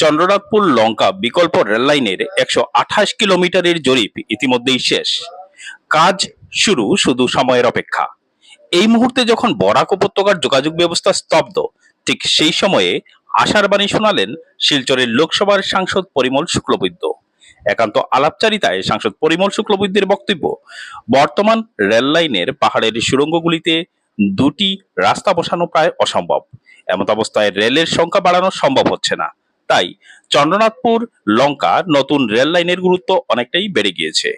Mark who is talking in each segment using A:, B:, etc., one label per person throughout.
A: চন্দ্রনাথপুর লঙ্কা বিকল্প রেললাইনের একশো আঠাশ কিলোমিটারের জরিপ ইতিমধ্যেই শেষ। কাজ শুরু শুধু সময়ের অপেক্ষা। এই মুহূর্তে যখন বরাক উপত্যকার যোগাযোগ ব্যবস্থা স্তব্ধ, ঠিক সেই সময়ে আশার বাণী শোনালেন শিলচরের লোকসভার সাংসদ পরিমল শুক্লবৈদ্য। একান্ত আলাপচারিতায় সাংসদ পরিমল শুক্লবৈদ্যের বক্তব্য, বর্তমান রেল লাইনের পাহাড়ের সুড়ঙ্গগুলিতে দুটি রাস্তা বসানো প্রায় অসম্ভব। এমত অবস্থায় রেলের সংখ্যা বাড়ানো সম্ভব হচ্ছে না। তাই চন্দ্রনাথপুর, লঙ্কা নতুন রেল লাইনের গুরুত্ব অনেকটাই বেড়ে গিয়েছে।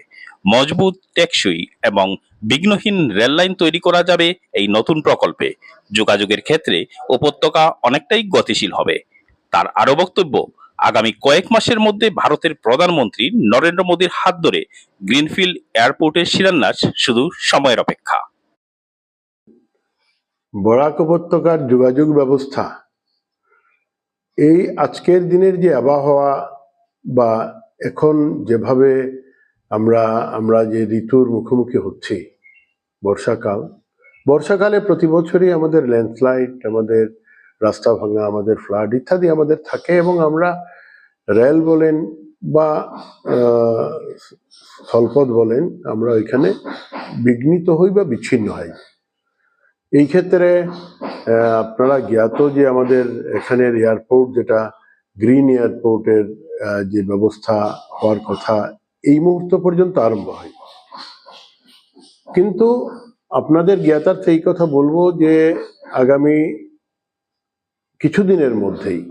A: মজবুত টেকসই এবং বিঘ্নহীন রেল লাইন তৈরি করা যাবে এই নতুন প্রকল্পে। যোগাযোগের ক্ষেত্রে উপত্যকা অনেকটাই গতিশীল হবে। তার আরও বক্তব্য, আগামী কয়েক মাসের মধ্যে ভারতের প্রধানমন্ত্রী নরেন্দ্র মোদীর হাত ধরে গ্রিনফিল্ড এয়ারপোর্টের শিলান্যাস শুধু সময়ের অপেক্ষা।
B: বরাক উপত্যকার যোগাযোগ ব্যবস্থা এই আজকের দিনের যে আবহাওয়া বা এখন যেভাবে আমরা আমরা যে ঋতুর মুখোমুখি হচ্ছি, বর্ষাকাল, বর্ষাকালে প্রতি বছরই আমাদের ল্যান্ডস্লাইড, আমাদের রাস্তা ভাঙা, আমাদের ফ্লাড ইত্যাদি আমাদের থাকে এবং আমরা রেল বলেন বা স্থলপথ বলেন, আমরা ওইখানে বিঘ্নিত হই বা বিচ্ছিন্ন হই। এই ক্ষেত্রে আপনারা জ্ঞাত যে আমাদের এখানের এয়ারপোর্ট যেটা গ্রিন এয়ারপোর্টের যে ব্যবস্থা হওয়ার কথা, এই মুহূর্ত পর্যন্ত আরম্ভ হয় কিন্তু আপনাদের জ্ঞাতার্থে এই কথা বলব যে আগামী কিছুদিনের মধ্যেই,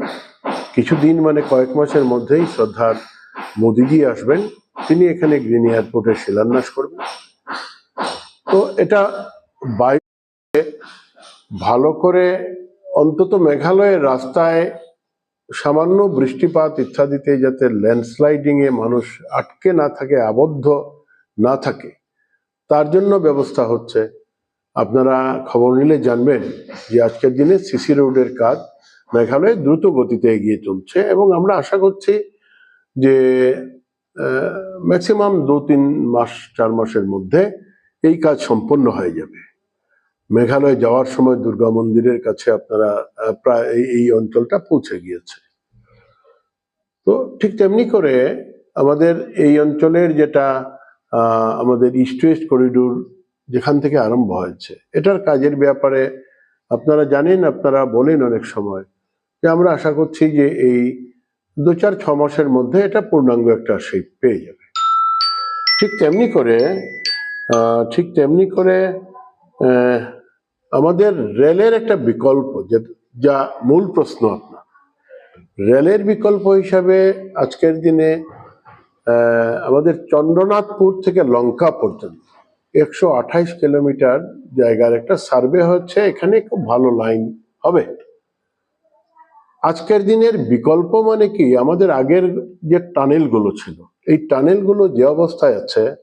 B: কিছুদিন মানে কয়েক মাসের মধ্যেই শ্রদ্ধার মোদিজি আসবেন। তিনি এখানে গ্রিন এয়ারপোর্টের শিলান্যাস করবেন। তো এটা বাইরে ভালো করে অন্তত মেঘালয়ের রাস্তায় সামান্য বৃষ্টিপাত ইত্যাদিতে যাতে ল্যান্ডস্লাইডিং এ মানুষ আটকে না থাকে, আবদ্ধ না থাকে, তার জন্য ব্যবস্থা হচ্ছে। আপনারা খবর নিলে জানবেন যে আজকের দিনে সিসি রোডের কাজ মেঘালয়ে দ্রুত গতিতে এগিয়ে চলছে এবং আমরা আশা করছি যে ম্যাক্সিমাম দু তিন মাস, চার মাসের মধ্যে এই কাজ সম্পন্ন হয়ে যাবে। মেঘালয় যাওয়ার সময় দুর্গা মন্দিরের কাছে আপনারা প্রায় এই- অঞ্চলটা পৌঁছে গিয়েছে। তো ঠিক তেমনি করে আমাদের এই অঞ্চলের যেটা আমাদের ইস্ট ওয়েস্ট করিডোর যেখান থেকে আরম্ভ হয়েছে, এটার কাজের ব্যাপারে আপনারা জানেন, আপনারা বলেন অনেক সময় যে আমরা আশা করছি যে এই দু চার ছ মাসের মধ্যে এটা পূর্ণাঙ্গ একটা শেপ পেয়ে যাবে। ঠিক তেমনি করে ঠিক তেমনি করে আমাদের রেলের একটা বিকল্প যে- মূল প্রশ্ন আপনার। রেলের বিকল্প হিসাবে আজকের দিনে আমাদের চন্দ্রনাথপুর থেকে লঙ্কা পর্যন্ত একশো আঠাইশ কিলোমিটার জায়গার একটা সার্ভে হচ্ছে, এখানে খুব ভালো লাইন হবে। আজকের দিনের বিকল্প মানে কি? আমাদের আগের যে টানেলগুলো ছিল, এই টানেলগুলো যে অবস্থায় আছে,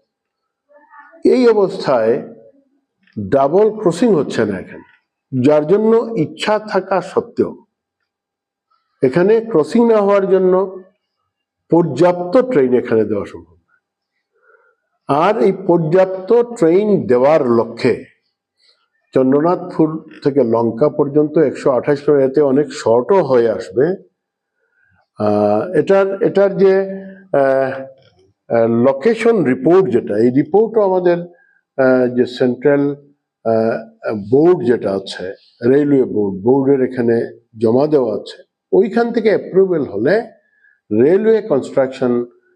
B: এই অবস্থায় ডাবল ক্রসিং হচ্ছে না এখানে। যার জন্য ইচ্ছা থাকা সত্ত্বেও। এখানে ক্রসিং না হওয়ার জন্য পর্যাপ্ত ট্রেন এখানে দেওয়া সম্ভব আর এই পর্যাপ্ত ট্রেন দেওয়ার লক্ষ্যে চন্দ্রনাথপুর থেকে লঙ্কা পর্যন্ত একশো আঠাশ এতে অনেক শর্টও হয়ে আসবে। এটার এটার যে লোকেশন রিপোর্ট যেটা, এই রিপোর্টও আমাদের যে সেন্ট্রাল বোর্ড যেটা আছে রেলওয়ে বোর্ড বোর্ডের এখানে জমা দেওয়া আছে, ওইখান থেকে অ্যাপ্রুভেল হলে রেলওয়ে কনস্ট্রাকশন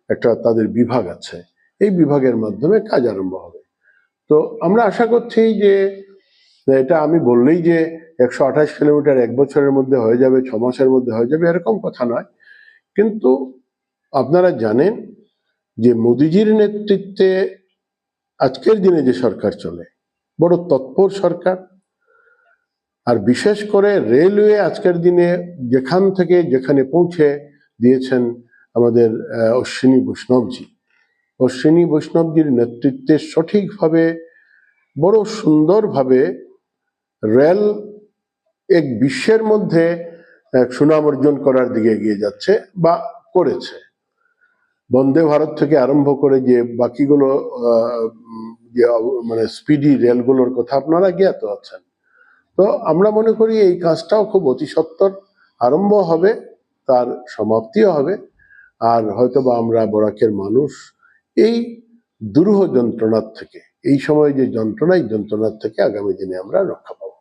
B: একটা তাদের বিভাগ আছে, এই বিভাগের মাধ্যমে কাজ আরম্ভ হবে। তো আমরা আশা করছি যে, এটা আমি বললেই যে একশো আঠাশ কিলোমিটার এক বছরের মধ্যে হয়ে যাবে, ছ মাসের মধ্যে হয়ে যাবে, এরকম কথা নয়। কিন্তু আপনারা জানেন যে মোদিজির নেতৃত্বে আজকের দিনে যে সরকার চলে বড় তৎপর সরকার। আর বিশেষ করে রেলওয়ে আজকের দিনে যেখান থেকে যেখানে পৌঁছে দিয়েছেন আমাদের অশ্বিনী বৈষ্ণবজি। অশ্বিনী বৈষ্ণবজির নেতৃত্বে সঠিকভাবে, বড় সুন্দরভাবে রেল এক বিশ্বের মধ্যে সুনাম অর্জন করার দিকে এগিয়ে যাচ্ছে বা করেছে। বন্দে ভারত থেকে আরম্ভ করে যে বাকিগুলো মানে স্পিডি রেলগুলোর কথা আপনারা জ্ঞাত আছেন। তো আমরা মনে করি এই কাজটাও খুব অতি সত্তর আরম্ভ হবে, তার সমাপ্তিও হবে, আর হয়তোবা আমরা বরাকের মানুষ এই দুরূহ যন্ত্রণার থেকে, এই সময় যে যন্ত্রণা এই যন্ত্রণার থেকে আগামী দিনে আমরা রক্ষা পাবো।